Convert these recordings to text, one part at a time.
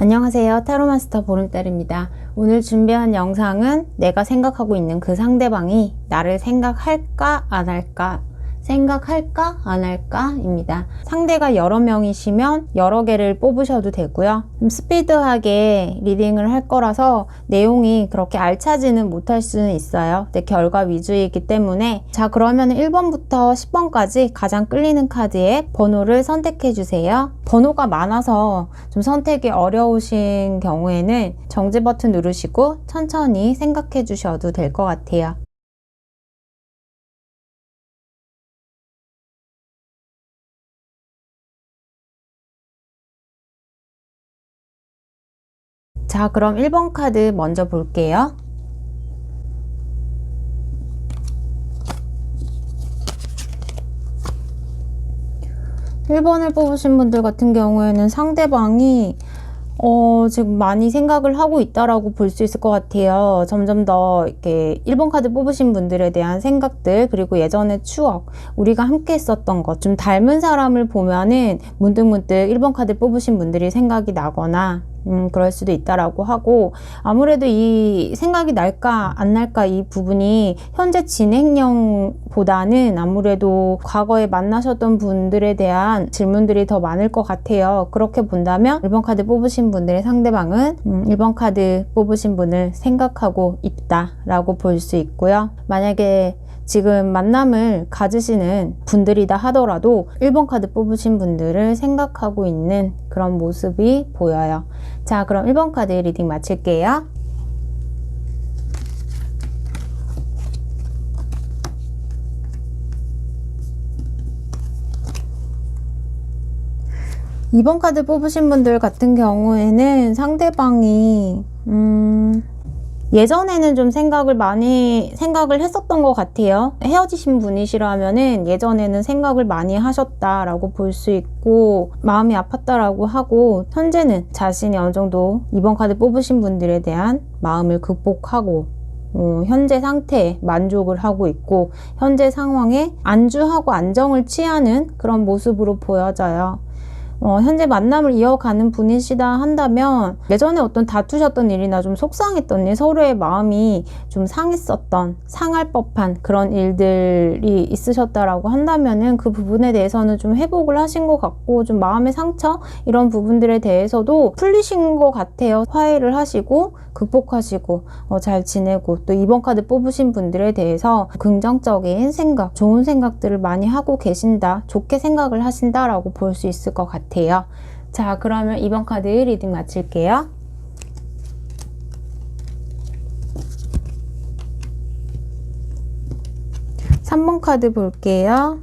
안녕하세요. 타로마스터 보름달입니다. 오늘 준비한 영상은 내가 생각하고 있는 그 상대방이 나를 생각할까 안 할까 생각할까 안 할까입니다. 상대가 여러 명이시면 여러 개를 뽑으셔도 되고요. 좀 스피드하게 리딩을 할 거라서 내용이 그렇게 알차지는 못할 수는 있어요. 근데 결과 위주이기 때문에 자 그러면 1번부터 10번까지 가장 끌리는 카드의 번호를 선택해 주세요. 번호가 많아서 좀 선택이 어려우신 경우에는 정지 버튼 누르시고 천천히 생각해 주셔도 될 것 같아요. 자, 그럼 1번 카드 먼저 볼게요. 일번을 뽑으신 분들 같은 경우에는 상대방이 어, 지금 많이 생각을 하고 있다라고 볼 수 있을 것 같아요. 점점 더 이렇게 1번 카드 뽑으신 분들에 대한 생각들, 그리고 예전의 추억, 우리가 함께 했었던 것, 좀 닮은 사람을 보면은 문득문득 1번 카드 뽑으신 분들이 생각이 나거나, 음, 그럴 수도 있다라고 하고, 아무래도 이 생각이 날까, 안 날까 이 부분이 현재 진행형보다는 아무래도 과거에 만나셨던 분들에 대한 질문들이 더 많을 것 같아요. 그렇게 본다면 1번 카드 뽑으신 분들의 상대방은 음, 1번 카드 뽑으신 분을 생각하고 있다라고 볼 수 있고요. 만약에 지금 만남을 가지시는 분들이다 하더라도 1번 카드 뽑으신 분들을 생각하고 있는 그런 모습이 보여요. 자, 그럼 1번 카드 리딩 마칠게요. 이번 카드 뽑으신 분들 같은 경우에는 상대방이, 음, 예전에는 좀 생각을 많이 생각을 했었던 것 같아요. 헤어지신 분이시라면은 예전에는 생각을 많이 하셨다라고 볼 수 있고 마음이 아팠다라고 하고 현재는 자신이 어느 정도 이번 카드 뽑으신 분들에 대한 마음을 극복하고 어, 현재 상태에 만족을 하고 있고 현재 상황에 안주하고 안정을 취하는 그런 모습으로 보여져요. 어, 현재 만남을 이어가는 분이시다 한다면 예전에 어떤 다투셨던 일이나 좀 속상했던 일, 서로의 마음이 좀 상했었던, 상할 법한 그런 일들이 있으셨다라고 한다면은 그 부분에 대해서는 좀 회복을 하신 것 같고 좀 마음의 상처 이런 부분들에 대해서도 풀리신 것 같아요. 화해를 하시고 극복하시고 어, 잘 지내고 또 이번 카드 뽑으신 분들에 대해서 긍정적인 생각, 좋은 생각들을 많이 하고 계신다, 좋게 생각을 하신다라고 볼 수 있을 것 같아요. 자, 그러면 이번 카드 리딩 마칠게요. 삼 번 카드 볼게요.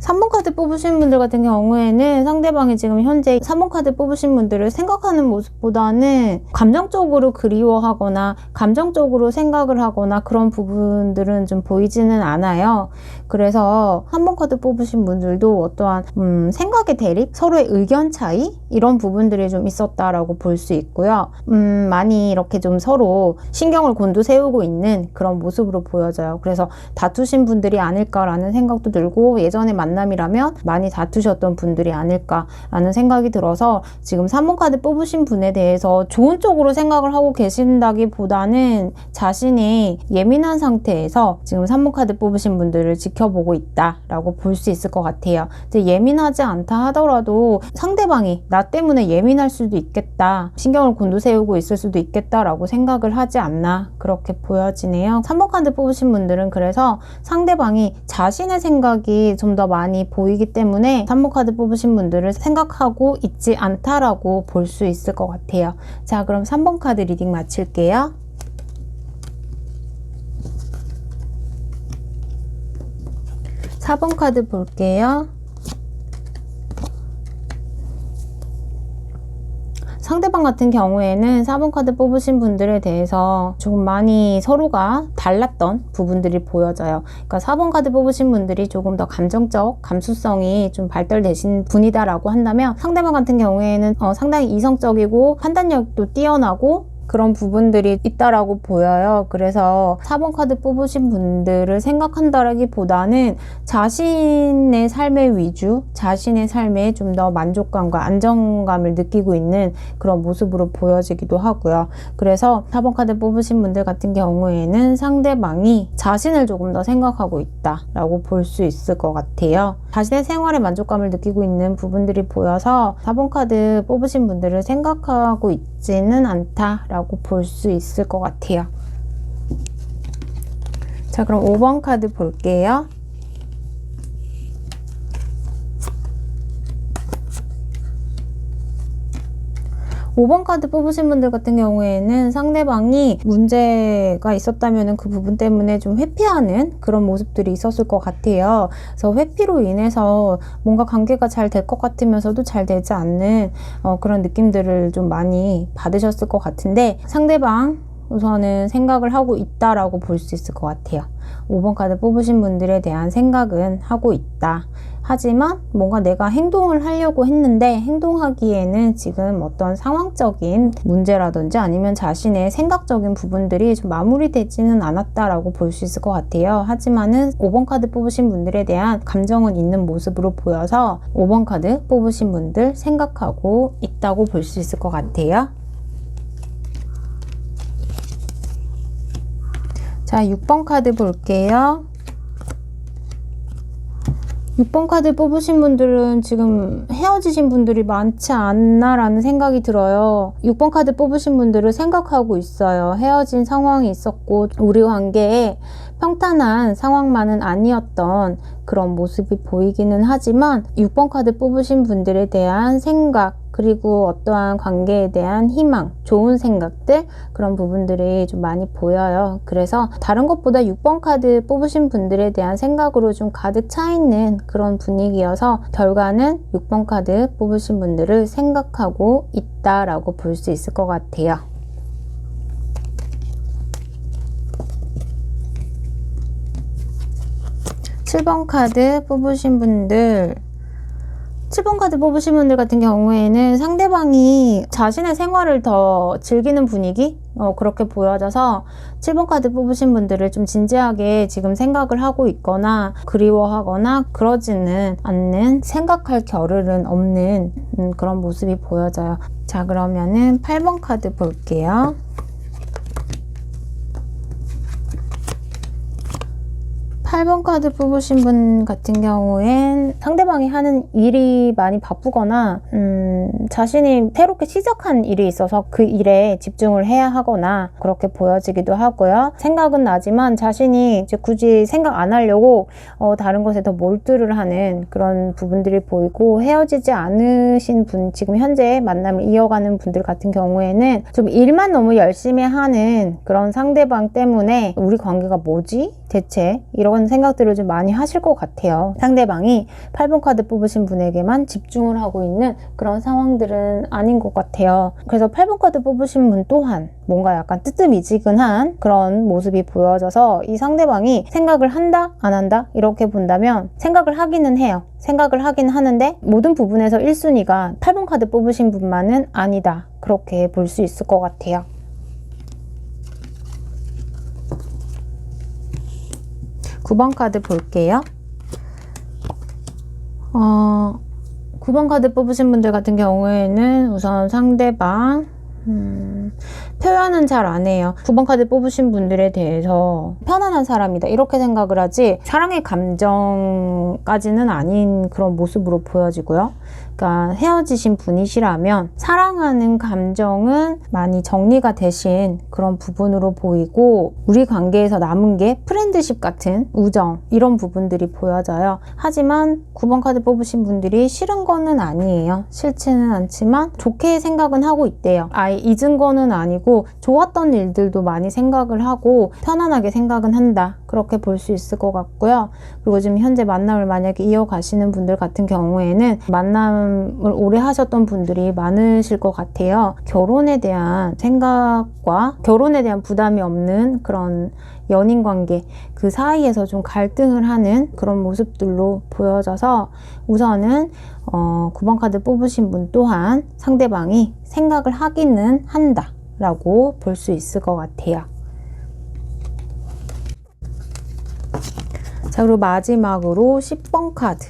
3번 카드 뽑으신 분들 같은 경우에는 상대방이 지금 현재 3번 카드 뽑으신 분들을 생각하는 모습보다는 감정적으로 그리워하거나 감정적으로 생각을 하거나 그런 부분들은 좀 보이지는 않아요. 그래서 3번 카드 뽑으신 분들도 어떠한 음, 생각의 대립, 서로의 의견 차이 이런 부분들이 좀 있었다라고 볼 수 있고요. 음, 많이 이렇게 좀 서로 신경을 곤두세우고 있는 그런 모습으로 보여져요. 그래서 다투신 분들이 아닐까라는 생각도 들고 예전에 만남이라면 많이 다투셨던 분들이 아닐까라는 생각이 들어서 지금 3번 카드 뽑으신 분에 대해서 좋은 쪽으로 생각을 하고 계신다기보다는 자신이 예민한 상태에서 지금 3번 카드 뽑으신 분들을 지켜보고 있다라고 볼 수 있을 것 같아요. 예민하지 않다 하더라도 상대방이 나 때문에 예민할 수도 있겠다. 신경을 곤두세우고 있을 수도 있겠다라고 생각을 하지 않나 그렇게 보여지네요. 3번 카드 뽑으신 분들은 그래서 상대방이 자신의 생각이 좀 더 많이 보 이기 때문에 3번 카드 뽑으신 분들을 생각하고 있지 않다라고 볼 수 있을 것 같아요. 자, 그럼 3번 카드 리딩 마칠게요. 사번 카드 볼게요. 상대방 같은 경우에는 4번 카드 뽑으신 분들에 대해서 조금 많이 서로가 달랐던 부분들이 보여져요. 그러니까 4번 카드 뽑으신 분들이 조금 더 감정적 감수성이 좀 발달되신 분이다라고 한다면 상대방 같은 경우에는 어, 상당히 이성적이고 판단력도 뛰어나고 그런 부분들이 있다라고 보여요. 그래서 4번 카드 뽑으신 분들을 생각한다라기보다는 자신의 삶의 위주, 자신의 삶에 좀 더 만족감과 안정감을 느끼고 있는 그런 모습으로 보여지기도 하고요. 그래서 4번 카드 뽑으신 분들 같은 경우에는 상대방이 자신을 조금 더 생각하고 있다라고 볼 수 있을 것 같아요. 자신의 생활에 만족감을 느끼고 있는 부분들이 보여서 4번 카드 뽑으신 분들을 생각하고 있지는 않다라고 볼 수 있을 것 같아요. 자, 그럼 5번 카드 볼게요. 5번 카드 뽑으신 분들 같은 경우에는 상대방이 문제가 있었다면 그 부분 때문에 좀 회피하는 그런 모습들이 있었을 것 같아요. 그래서 회피로 인해서 뭔가 관계가 잘 될 것 같으면서도 잘 되지 않는 어, 그런 느낌들을 좀 많이 받으셨을 것 같은데 상대방 우선은 생각을 하고 있다라고 볼 수 있을 것 같아요. 5번 카드 뽑으신 분들에 대한 생각은 하고 있다. 하지만 뭔가 내가 행동을 하려고 했는데 행동하기에는 지금 어떤 상황적인 문제라든지 아니면 자신의 생각적인 부분들이 좀 마무리되지는 않았다라고 볼 수 있을 것 같아요. 하지만은 5번 카드 뽑으신 분들에 대한 감정은 있는 모습으로 보여서 5번 카드 뽑으신 분들 생각하고 있다고 볼 수 있을 것 같아요. 자, 6번 카드 볼게요. 6번 카드 뽑으신 분들은 지금 헤어지신 분들이 많지 않나라는 생각이 들어요. 6번 카드 뽑으신 분들을 생각하고 있어요. 헤어진 상황이 있었고, 우리 관계에 평탄한 상황만은 아니었던 그런 모습이 보이기는 하지만 6번 카드 뽑으신 분들에 대한 생각, 그리고 어떠한 관계에 대한 희망, 좋은 생각들 그런 부분들이 좀 많이 보여요. 그래서 다른 것보다 6번 카드 뽑으신 분들에 대한 생각으로 좀 가득 차 있는 그런 분위기여서 결과는 6번 카드 뽑으신 분들을 생각하고 있다라고 볼 수 있을 것 같아요. (7번) 카드 뽑으신 분들 7번 카드 뽑으신 분들 같은 경우에는 상대방이 자신의 생활을 더 즐기는 분위기? 어, 그렇게 보여져서 7번 카드 뽑으신 분들을 좀 진지하게 지금 생각을 하고 있거나 그리워하거나 그러지는 않는 생각할 겨를은 없는 음, 그런 모습이 보여져요. 자, 그러면은 8번 카드 볼게요. 8번 카드 뽑으신 분 같은 경우엔 상대방이 하는 일이 많이 바쁘거나 음, 자신이 새롭게 시작한 일이 있어서 그 일에 집중을 해야 하거나 그렇게 보여지기도 하고요. 생각은 나지만 자신이 이제 굳이 생각 안 하려고 어, 다른 것에 더 몰두를 하는 그런 부분들이 보이고 헤어지지 않으신 분 지금 현재 만남을 이어가는 분들 같은 경우에는 좀 일만 너무 열심히 하는 그런 상대방 때문에 우리 관계가 뭐지? 대체 이런 생각들을 좀 많이 하실 것 같아요. 상대방이 8번 카드 뽑으신 분에게만 집중을 하고 있는 그런 상황들은 아닌 것 같아요. 그래서 8번 카드 뽑으신 분 또한 뭔가 약간 뜨뜻미지근한 그런 모습이 보여져서 이 상대방이 생각을 한다, 안 한다 이렇게 본다면 생각을 하기는 해요. 생각을 하긴 하는데 모든 부분에서 1순위가 8번 카드 뽑으신 분만은 아니다. 그렇게 볼 수 있을 것 같아요. 9번 카드 볼게요. 어, 9번 카드 뽑으신 분들 같은 경우에는 우선 상대방, 음, 표현은 잘 안 해요. 9번 카드 뽑으신 분들에 대해서 편안한 사람이다. 이렇게 생각을 하지, 사랑의 감정까지는 아닌 그런 모습으로 보여지고요. 그러니까 헤어지신 분이시라면 사랑하는 감정은 많이 정리가 되신 그런 부분으로 보이고 우리 관계에서 남은 게 프렌드십 같은 우정 이런 부분들이 보여져요. 하지만 9번 카드 뽑으신 분들이 싫은 거는 아니에요. 싫지는 않지만 좋게 생각은 하고 있대요. 아예 잊은 거는 아니고 좋았던 일들도 많이 생각을 하고 편안하게 생각은 한다. 그렇게 볼 수 있을 것 같고요. 그리고 지금 현재 만남을 만약에 이어가시는 분들 같은 경우에는 만남을 오래 하셨던 분들이 많으실 것 같아요. 결혼에 대한 생각과 결혼에 대한 부담이 없는 그런 연인 관계 그 사이에서 좀 갈등을 하는 그런 모습들로 보여져서 우선은 어, 9번 카드 뽑으신 분 또한 상대방이 생각을 하기는 한다. 라고 볼 수 있을 것 같아요. 자, 그리고 마지막으로 10번 카드.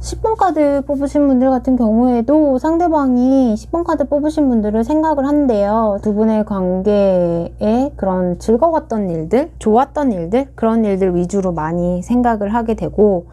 십번 카드 뽑으신 분들 같은 경우에도 상대방이 10번 카드 뽑으신 분들을 생각을 한대요. 두 분의 관계에 그런 즐거웠던 일들, 좋았던 일들, 그런 일들 위주로 많이 생각을 하게 되고,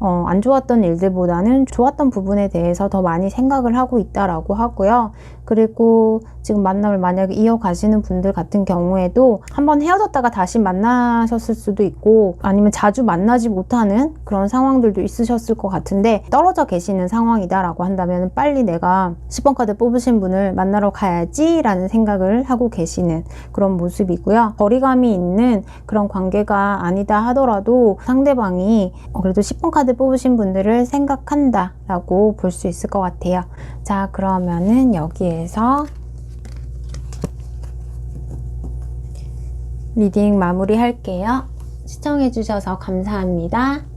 어, 안 좋았던 일들보다는 좋았던 부분에 대해서 더 많이 생각을 하고 있다라고 하고요. 그리고 지금 만남을 만약에 이어가시는 분들 같은 경우에도 한번 헤어졌다가 다시 만나셨을 수도 있고 아니면 자주 만나지 못하는 그런 상황들도 있으셨을 것 같은데 떨어져 계시는 상황이다라고 한다면 빨리 내가 10번 카드 뽑으신 분을 만나러 가야지 라는 생각을 하고 계시는 그런 모습이고요. 거리감이 있는 그런 관계가 아니다 하더라도 상대방이 어, 그래도 10번 카드 뽑으신 분들을 생각한다 라고 볼 수 있을 것 같아요. 자, 그러면은 여기에서 리딩 마무리 할게요. 시청해주셔서 감사합니다.